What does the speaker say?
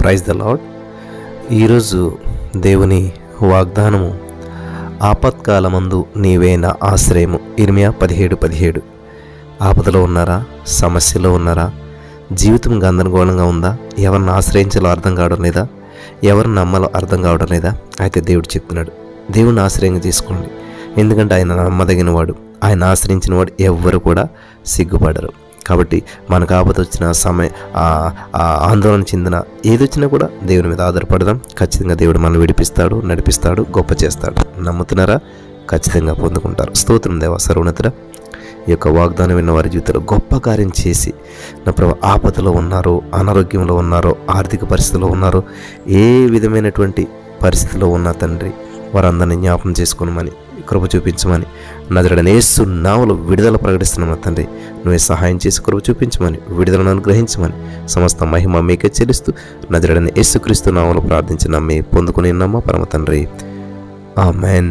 Praise the lord ఈరోజు దేవుని వాగ్దానము ఆపత్కాలమందు నీవే నా ఆశ్రయము. ఇర్మియా పదిహేడు పదిహేడు. ఆపదలో ఉన్నారా? సమస్యలో ఉన్నారా? జీవితం గందరగోళంగా ఉందా? ఎవరిని ఆశ్రయించాలో అర్థం కావడం లేదా? ఎవరిని నమ్మాలో అర్థం కావడం లేదా? అయితే దేవుడు చెప్తున్నాడు దేవుని ఆశ్రయంగా తీసుకోండి. ఎందుకంటే ఆయన నమ్మదగినవాడు. ఆయన ఆశ్రయించిన వాడు ఎవ్వరు కూడా సిగ్గుపడరు. కాబట్టి మనకు ఆపద వచ్చిన సమయ ఆ- ఆందోళన చెందిన ఏదొచ్చినా కూడా దేవుని మీద ఆధారపడదాం. ఖచ్చితంగా దేవుడు మనం విడిపిస్తాడు నడిపిస్తాడు గొప్ప చేస్తాడు. నమ్ముతున్నారా? ఖచ్చితంగా పొందుకుంటారు. స్తోత్రం దేవ సర్వోన్నతుడ. ఈ యొక్క వాగ్దానం విన్న వారి జీవితంలో గొప్ప కార్యం చేసి నా ప్రభు ఆపదలో ఉన్నారో అనారోగ్యంలో ఉన్నారో ఆర్థిక పరిస్థితిలో ఉన్నారో ఏ విధమైనటువంటి పరిస్థితిలో ఉన్న తండ్రి వారందరినీ జ్ఞాపం చేసుకోనమని కృప చూపించమని. నజరడని యేసు నావలు విడుదల ప్రకటిస్తున్నాం తండ్రి. నువ్వే సహాయం చేసి కృప చూపించమని విడుదలను అనుగ్రహించమని సమస్త మహిమ మీకే చెల్లిస్తూ నదుడని యేసుక్రీస్తు నావలు ప్రార్థించిన మీ పొందుకుని నమ్మ పరమ తండ్రి. ఆమెన్.